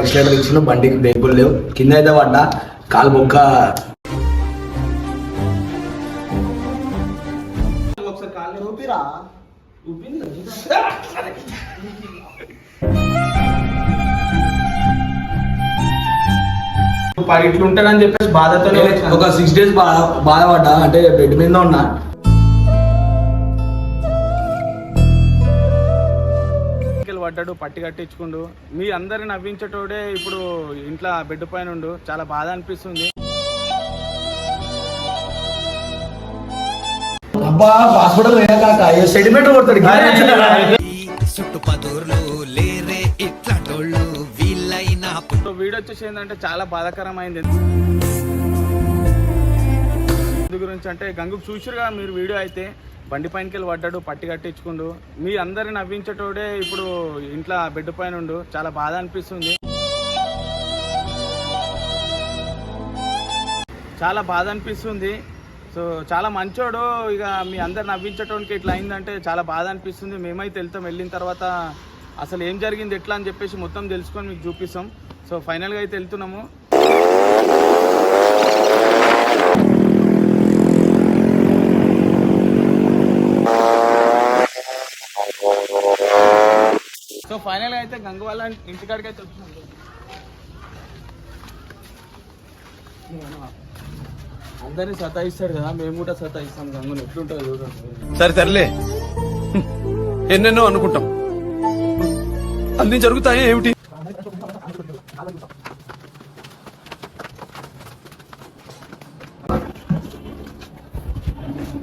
ఎక్స్లేటర్ ఇచ్చిన బండికి బ్రేకులు లేవు. కింద అయితే పడ్డా కాలు బొక్క ఒకసారి కాళ్ళు చూపిరా పది ఇట్లా ఉంటాడని చెప్పేసి బాధతోనే వచ్చిన. ఒక సిక్స్ డేస్ బాధపడ్డా. అంటే బెడ్ మీద ఉన్నా. పడ్డాడు పట్టి కట్టించుకుండు. మీ అందరి నవ్వించేటోడే ఇప్పుడు ఇంట్లో బెడ్ పైన ఉండు. చాలా బాధ అనిపిస్తుంది. వీడియో వచ్చేసి ఏంటంటే చాలా బాధాకరమైంది. గురించి అంటే గంగుకు చూసిరుగా మీరు వీడియో అయితే. బండి పైనకి వెళ్ళి పడ్డాడు పట్టి కట్టించుకుండు. మీ అందరిని నవ్వించేటోడే ఇప్పుడు ఇంట్లో బెడ్ పైన ఉండు. చాలా బాధ అనిపిస్తుంది. చాలా బాధ అనిపిస్తుంది. సో చాలా మంచోడు ఇక మీ అందరు నవ్వించడానికి ఇట్లా అయిందంటే చాలా బాధ అనిపిస్తుంది. మేమైతే వెళ్తాం వెళ్ళిన తర్వాత అసలు ఏం జరిగింది ఎట్లా అని చెప్పేసి మొత్తం తెలుసుకొని మీకు చూపిస్తాం. సో ఫైనల్గా అయితే వెళ్తున్నాము. ఫైనల్గా అయితే గంగ వాళ్ళ ఇంటికాడికి అయితే వచ్చినాం అందరినీ సతాయిస్తాడు కదా మేము కూడా సతాయిస్తాం గంగుని. ఎట్లుంటుందో చూడండి సరే సర్లే. ఎన్నెన్నో అనుకుంటాం. అన్ని జరుగుతాయి ఏమిటి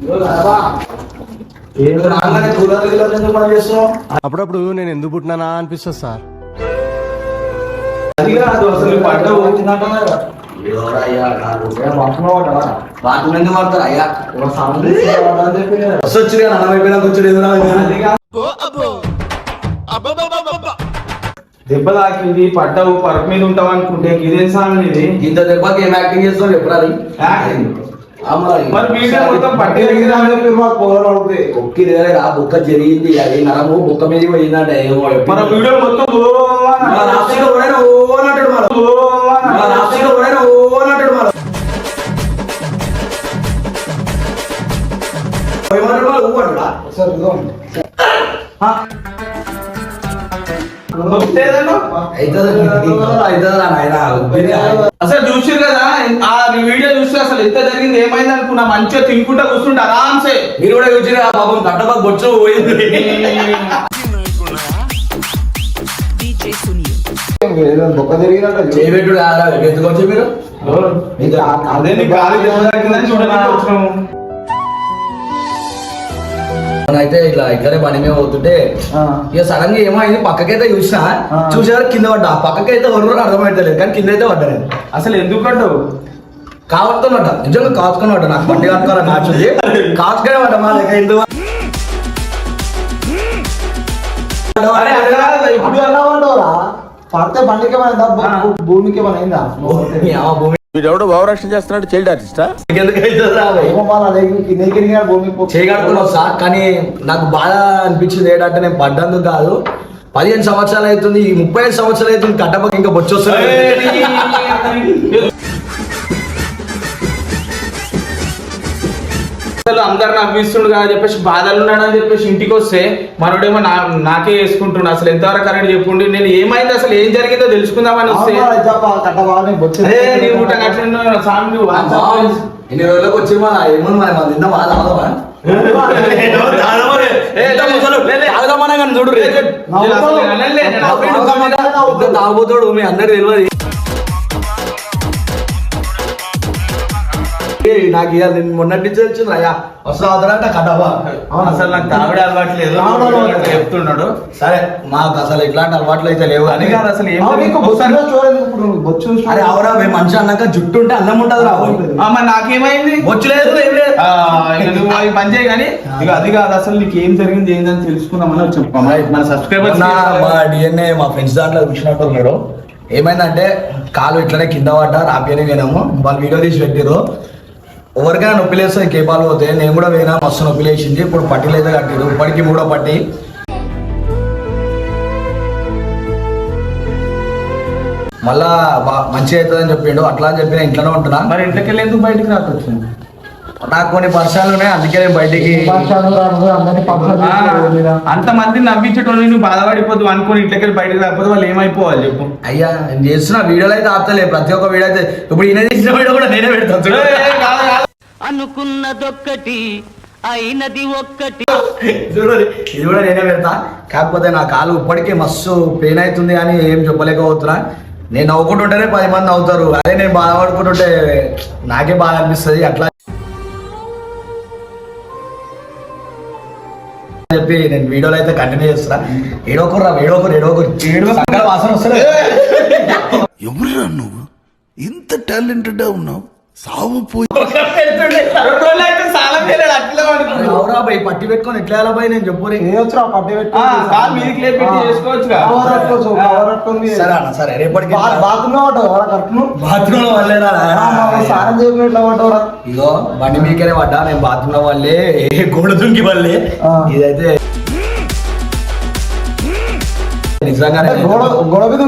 గిల్లర్ ఎందుకు మనం చేస్తున్నాం అప్పుడప్పుడు నేను ఎందుకు పుట్టినానా అనిపిస్తుంది సార్. అది కాదు అసలు. దెబ్బ తాకింది పడ్డావు పరుపు మీద ఉంటావు అనుకుంటే ఇదేం సాంగ్ ఇది? ఇంత దెబ్బకి ఏం యాక్టింగ్ చేస్తావు ఎప్పుడు అది? యాక్టింగ్. అమ్మా, మరి వీడియో మొత్తం పట్టి ఒక్కి రా బుక్క జరిగింది అది నరము బుక్క మీద పోయిందంట ఏమో మన వీడియో మొత్తం అసలు చూసిరు కదా ఆ వీడియో చూసి అసలు ఎంత జరిగింది? ఏమైంది అనుకున్నా మంచిగా తినుకుంటా కూర్చుంటే ఆరామ్సే. మీరు కూడా చూసిరా పాపం కట్టబాకు బొచ్చు పోయింది. చేయబెట్టుడు కాదా? ఎందుకొచ్చి మీరు? అదే నీ గాలి దెబ్బ తాకిందని చూడడానికి వచ్చినాము. ఇట్లా ఇక్కడే బండి మీద పోతుంటే ఇక సడన్గా ఏమైంది? పక్కకైతే చూసినా చూసేవారు కింద పడ్డా. పక్కకైతే ఎవరు అర్థమైతలేదు కానీ కింద అయితే పడ్డా నేను అసలు ఎందుకు పడ్డావు? కావట్టుకొని పడ్డా. నిజంగా కాచుకొని పడ్డా. నాకు బండి కట్టుకోవాలని నాచుంది కాచుకొని పడ్డా మా దగ్గర. ఎందుకు అరే అది కాదు, ఇప్పుడు పడితే బండికి ఏమైనా భూమికి ఏమైనా అయిందా భూమి వీడెవడో భావరక్షణ చేస్తున్నాడు చైల్డ్ ఆర్టిస్టా? చేయగలుగుతున్నావు సార్ కానీ నాకు బాధ అనిపించింది ఏంటంటే నేను పడ్డందుకు కాదు. పదిహేను సంవత్సరాలు అవుతుంది ఈ ముప్పై ఐదు సంవత్సరాలు అవుతుంది కట్టపక్క ఇంకా బొచ్చు వస్తుంది. అసలు అందరు నవ్విస్తుండు కదా చెప్పేసి బాధలు ఉన్నాడని చెప్పేసి ఇంటికి వస్తే మనోడేమో నా నాకే వేసుకుంటుండు. అసలు ఎంతవరకు కరెంట్ చెప్పుండి. నేను ఏమైంది? అసలు ఏం జరిగిందో తెలుసుకుందామని వస్తే. కట్ట బాగా బొచ్చు అరే నీ ఊట అట్లా సామి నువ్వు అమ్మా, ఇన్ని రోజులకు వచ్చి మన ఏమన్నా మన మన తిన్నా బాధ అవదమా తాగుపోతాడు మీ అందరు తెలియదు. నాకు ఇవాళ నేను మొన్నటి నుంచి వచ్చింది అయ్యా వస్తా అవుతారంట కట్టబా అసలు నాకు తావిడ అలవాట్లేదు అట్లా చెప్తున్నాడు. సరే మాకు అసలు ఇట్లాంటి అలవాట్లు అయితే లేవు అది కానీ కాదు అసలు బొచ్చు. అరే అవరా మేము మనిషి అన్నాక జుట్టు ఉంటే అన్నం ఉంటుంది రా ఆ, మరి నాకేమైంది? బొచ్చు లేదు ఏం లేదు. కానీ. ఇక అది కాదు అసలు నీకు ఏం జరిగింది ఏందని తెలుసుకుందామని వచ్చాం. మన సబ్స్క్రైబర్స్ మొన్న మా డిఎన్ఏ మా ఫ్రెండ్స్ దాంట్లో చూసినట్టు ఉన్నాడు. ఏమైందంటే కాలు ఇట్లనే కింద పడ్డా రాపియని పోయినాము. వాళ్ళు వీడియో తీసి పెట్టిర్రు. ఎవరికైనా నొప్పి లేస్తాయి కేపాలు పోతే నేను కూడా పోయినా మస్తు నొప్పి లేచింది. ఇప్పుడు పట్టీలు అయితే కట్టిరు ఇప్పటికి మూడో పట్టి. మళ్ళా బా- మంచిగా అవుతుందని చెప్పిండు. అట్లా అని చెప్పి నేను ఇంట్లోనే ఉంటున్నా. మరి ఇంట్లోకి వెళ్ళి ఎందుకు బయటకు రాకొచ్చింది నాకు కొన్ని పరిచయాలు ఉన్నాయి అందుకే నేను బయటికి అంత మంది నవ్వించటోని నువ్వు బాధపడిపోదు అనుకుని ఇంట్లోకి వెళ్ళి బయటకు రాకపోతే వాళ్ళు ఏమైపోవాలి చెప్పు? అయ్యా నేను చేస్తున్న వీడియోలు అయితే ఆపుతలే. ప్రతి ఒక్క వీడియో అయితే ఇప్పుడు ఈయన చేసిన వీడియో కూడా నేనే పెడతాను చూడు. అనుకున్నదొక్కటి అయినది ఒక్కటి. చూడు ఇది కూడా నేనే పెడతా. కాకపోతే నా కాలు ఇప్పటికే మస్తు పెయిన్ అవుతుంది అని ఏం చెప్పలేకపోతున్నా. నేను నవ్వుకుంటుంటేనే పది మంది నవ్వుతారు. అదే నేను బాధపడుకుంటుంటే నాకే బాధ అనిపిస్తుంది. అట్లా చెప్పి నేను వీడియోలో అయితే కంటిన్యూ చేస్తున్నా. ఏడోకరు రా ఏడోకరు ఏడోకరు. ఏడు సంకల వాసన వస్తుంది ఎవరురా నువ్వు? ఇంత టాలెంటెడ్ ఉన్నావు. సావు పోయి పట్టి పెట్టుకొని ఎట్లా ఎలా భయ్ నేను చెప్పు పట్టి పెట్టి ఆ. కవర్ పెట్టుకోవచ్చు సరే అన్న సరే రేపటికి బాత్రూమ్ కరెక్ట్ బాత్రూమ్లో వల్లేరా స్నానం చేయకుండా ఇగో బండి మీకనే పడ్డా? నేను బాత్రూమ్లో వాళ్ళే ఏ గోడ దుంకి వాళ్ళే ఆ. ఇదైతే నిజంగానే గోడ గోడ మీద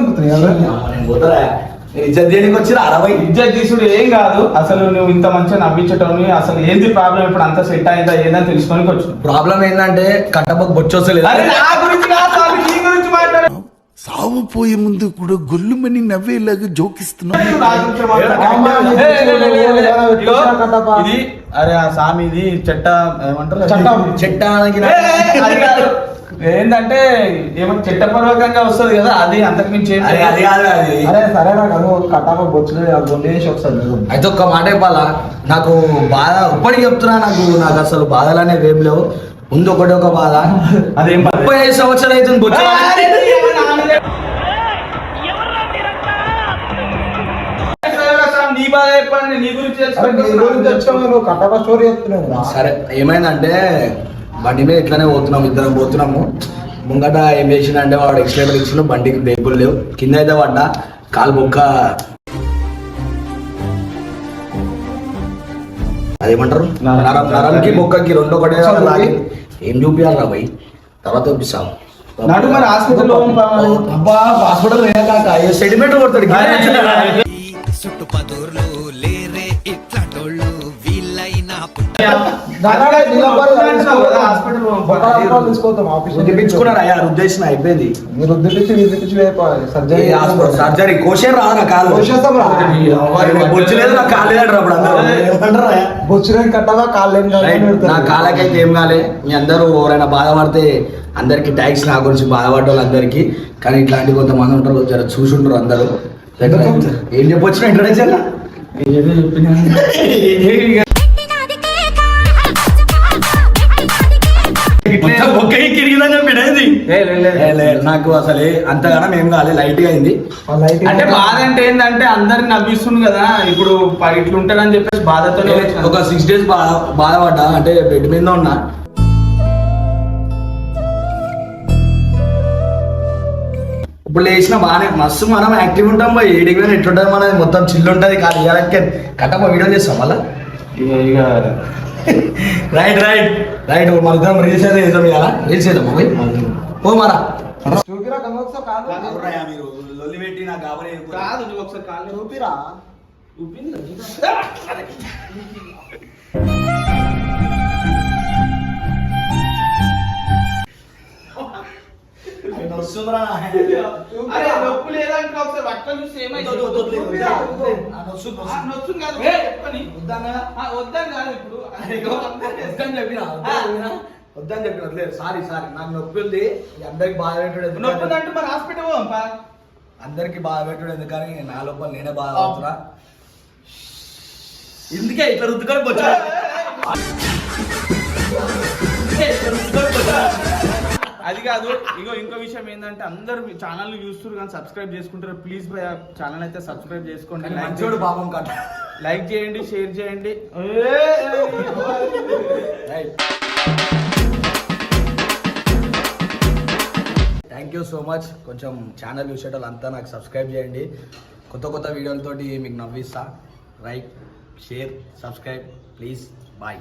ఇజ్జత్ దేనికి వచ్చిరా అరవై ఇజ్జత్ తీసుడు ఏం కాదు అసలు నువ్వు ఇంత మంచిగా నవ్వించటం అసలు ఏంది ప్రాబ్లం ఇప్పుడు అంత సెట్ అయిందా ఏందని తెలుసుకొని వచ్చు ప్రాబ్లం ఏంటంటే కట్టబొక్క బొచ్చొస్తలేదు సావు పోయే ముందు కూడా గొల్లుమని నవ్వేలాగా జోకిస్తున్నావు అరే ఆ స్వామి ఇది చెట్ట ఏమంటారు చట్టం. చెట్టానికి. ఏంటంటే ఏమంటే చట్టపూర్వకంగా వస్తుంది కదా అది అంతకు మించి అది అది కాదు అది. అరే సరే నాకు కట్టాప బొచ్చులు గుండె ఒకసారి. అయితే ఒక్క మాట చెప్పాలా? నాకు బాధ ఇప్పటికి చెప్తున్నా నాకు నాకు అసలు బాధలు అనేవి ఏం లేవు. ఉంది ఒకటి ఒక బాధ. అదేం? ముప్పై ఐదు సంవత్సరాలు అవుతుంది బొచ్చు. నీ బాధ చెప్పండి నీ గురించి నువ్వు కట్టాప స్టోరీ చెప్తున్నావు. రా. సరే ఏమైందంటే బండి మీద ఇట్లానే పోతున్నాం ఇద్దరం పోతున్నాము. ముంగట ఏం చేసిన అంటే వాడు ఎక్స్లేటర్ ఇచ్చిన బండికి బ్రేకులు లేవు. కింద అయితే పడ్డా కాలు బొక్క. అదేమంటారు? నరం నరంకి బొక్కకి రెండు ఒకటే లాగి. ఏం చూపించాలి రా భయ్? తర్వాత చూపిస్తాం నడు మరి హాస్పిటల్ అబ్బా హాస్పిటల్ సెడిమెంట్ కొడతాడు. రుద్దిపించుకున్నారు అయ్యా రుద్దేసిన అయిపోయింది. మీరు రుద్దిపించి రుద్దిపించి వేపాలి సర్జరీ సర్జరీ నా కాలు నా లేదంటారు అప్పుడు అందరూ. నా కాళ్ళకైతే ఏం కాలే. మీ అందరూ ఎవరైనా బాధపడితే అందరికి ట్యాక్స్ నా గురించి బాధపడ్డ వాళ్ళందరికీ కానీ ఇట్లాంటి కొంతమంది ఉంటారు జర చూసుంటారు అందరూ. ఏం చెప్పొచ్చు ఇంట్రడక్షన్ నాకు అసలు అంతగానం ఏం కాలే లైట్గా అయింది అంటే బాధ అంటే ఏంటంటే అందరికి నవ్విస్తుంది కదా ఇప్పుడు ఇట్లా ఉంటాడని చెప్పేసి బాధతోనే వచ్చాను. ఒక సిక్స్ డేస్ బాధపడ్డా అంటే బెడ్ మీద ఉన్నా. ఇప్పుడు లేచిన బాగానే మస్తు మనం యాక్టివ్ ఉంటాం పోయి ఏడికి పోయినా ఎట్లుంటుంది మనది? మొత్తం చిల్లు ఉంటుంది కాదు ఇవ్వాలంటే కట్టమ్మ వీడియో చేస్తాం మళ్ళా. ఇక రైట్ రైట్ రైట్ మన రీల్స్ అయితే చేద్దాం ఇవాళ రీల్స్ చేద్దాం పోయి? పో మరా. చూపిరా కనొచ్చు కాదు కాదు నువ్వు ఒకసారి కాళ్ళు చూపిరా. అరే నొప్పి లేదంటే ఒకసారి. ఏమైంది? కాదు. చెప్పని. ఆ, వద్దని కాదు ఇప్పుడు. వద్దని చెప్పిన వద్దని చెప్పిన సారీ సారీ. నాకు నొప్పి ఉంది. ఈ అందరికి బాధ పెట్టడం ఎందుకు? నొప్పి అంటే మరి హాస్పిటల్. అందరికి బాధ పెట్టడం ఎందుకని నా లోపల నేనే బాధ అవుతున్నా ఇందుకే ఇట్లా రుద్దుకొని వచ్చా అది కాదు ఇగో ఇంకో విషయం ఏంటంటే అందరు ఛానల్ చూస్తున్నారు కానీ సబ్స్క్రైబ్ చేసుకుంటారు. ప్లీజ్ ఛానల్ అయితే సబ్స్క్రైబ్ చేసుకోండి. లైక్ మంచోడు పాపం కట్ట లైక్ చేయండి షేర్ చేయండి. థ్యాంక్ యూ సో మచ్ కొంచెం ఛానల్ చూసేటోళ్ళంతా నాకు సబ్స్క్రైబ్ చేయండి. కొత్త కొత్త వీడియోలతోటి మీకు నవ్విస్తా. Right share subscribe please bye